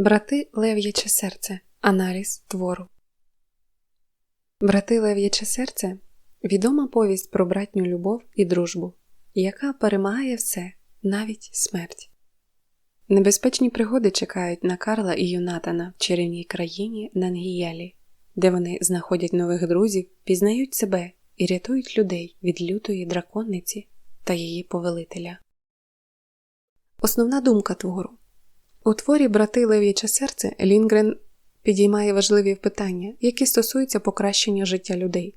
Брати Лев'яче серце. Аналіз твору. Брати Лев'яче серце відома повість про братню любов і дружбу, яка перемагає все, навіть смерть. Небезпечні пригоди чекають на Карла і Юнатана в чарівній країні Нангіялі, де вони знаходять нових друзів, пізнають себе і рятують людей від лютої драконниці та її повелителя. Основна думка твору у творі Брати Лев'яче серце Лінгрен підіймає важливі питання, які стосуються покращення життя людей.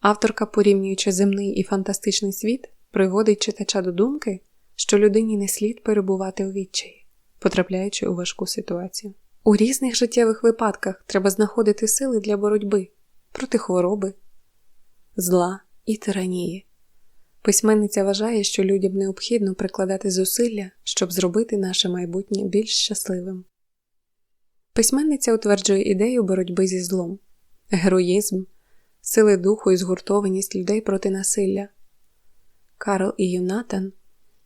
Авторка, порівнюючи земний і фантастичний світ, приводить читача до думки, що людині не слід перебувати у відчаї, потрапляючи у важку ситуацію. У різних життєвих випадках треба знаходити сили для боротьби проти хвороби, зла і тиранії. Письменниця вважає, що людям необхідно прикладати зусилля, щоб зробити наше майбутнє більш щасливим. Письменниця утверджує ідею боротьби зі злом, героїзм, сили духу і згуртованість людей проти насилля. Карл і Юнатан,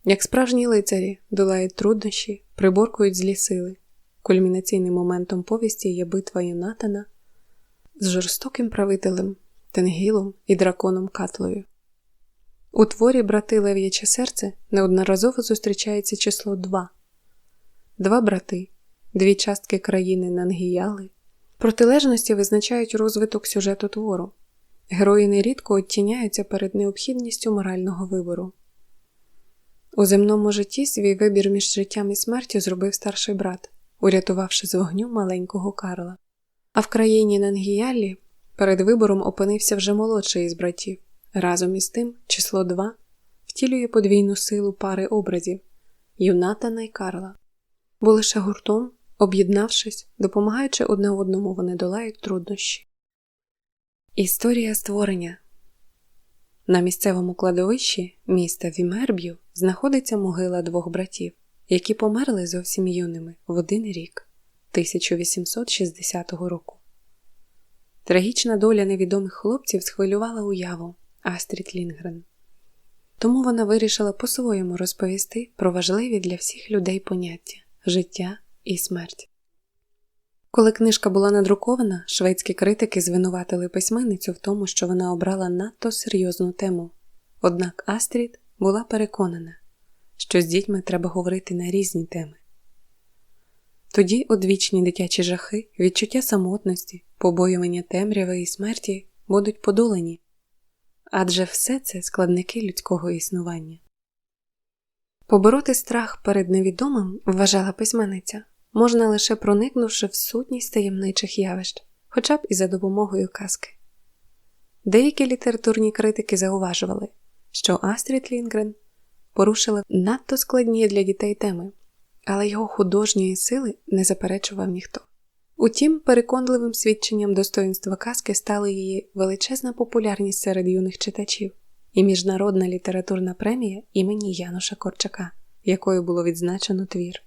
як справжні лицарі, долають труднощі, приборкують злі сили. Кульмінаційним моментом повісті є битва Юнатана з жорстоким правителем Тенгілом і драконом Катлою. У творі Брати Лев'яче серце неодноразово зустрічається число 2. Два брати, дві частки країни Нангіяли. Протилежності визначають розвиток сюжету твору. Герої нерідко оттіняються перед необхідністю морального вибору. У земному житті свій вибір між життям і смертю зробив старший брат, урятувавши з вогню маленького Карла. А в країні Нангіялі перед вибором опинився вже молодший із братів. Разом із тим, число 2 втілює подвійну силу пари образів Юнатана й Карла, бо лише гуртом, об'єднавшись, допомагаючи одне одному, вони долають труднощі. Історія створення на місцевому кладовищі міста Вімерб'ю знаходиться могила двох братів, які померли зовсім юними в один рік 1860 року. Трагічна доля невідомих хлопців схвилювала уяву. Астрід Лінгрен. Тому вона вирішила по-своєму розповісти про важливі для всіх людей поняття життя і смерть. Коли книжка була надрукована, шведські критики звинуватили письменницю в тому, що вона обрала надто серйозну тему. Однак Астрід була переконана, що з дітьми треба говорити на різні теми. Тоді одвічні дитячі жахи, відчуття самотності, побоювання темряви і смерті будуть подолані адже все це складники людського існування. Побороти страх перед невідомим, вважала письменниця, можна лише проникнувши в сутність таємничих явищ, хоча б і за допомогою казки. Деякі літературні критики зауважували, що Астрід Лінгрен порушила надто складні для дітей теми, але його художньої сили не заперечував ніхто. Утім, переконливим свідченням достоїнства казки стала її величезна популярність серед юних читачів і міжнародна літературна премія імені Януша Корчака, якою було відзначено твір.